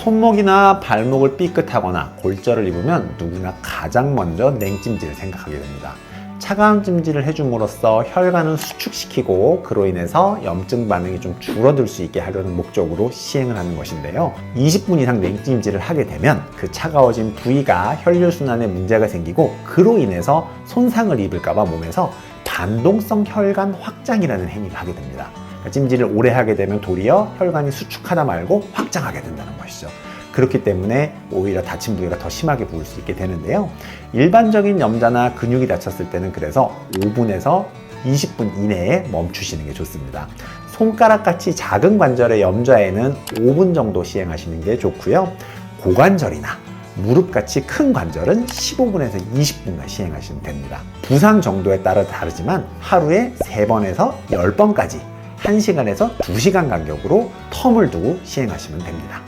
손목이나 발목을 삐끗하거나 골절을 입으면 누구나 가장 먼저 냉찜질을 생각하게 됩니다. 차가운 찜질을 해줌으로써 혈관을 수축시키고 그로 인해서 염증 반응이 좀 줄어들 수 있게 하려는 목적으로 시행을 하는 것인데요. 20분 이상 냉찜질을 하게 되면 그 차가워진 부위가 혈류순환에 문제가 생기고 그로 인해서 손상을 입을까봐 몸에서 반동성 혈관 확장이라는 행위를 하게 됩니다. 찜질을 오래 하게 되면 도리어 혈관이 수축하다 말고 확장하게 된다는 것이죠. 그렇기 때문에 오히려 다친 부위가 더 심하게 부을 수 있게 되는데요. 일반적인 염자나 근육이 다쳤을 때는 그래서 5분에서 20분 이내에 멈추시는 게 좋습니다. 손가락 같이 작은 관절의 염좌에는 5분 정도 시행하시는 게 좋고요. 고관절이나 무릎 같이 큰 관절은 15분에서 20분간 시행하시면 됩니다. 부상 정도에 따라 다르지만 하루에 3번에서 10번까지 1시간에서 2시간 간격으로 텀을 두고 시행하시면 됩니다.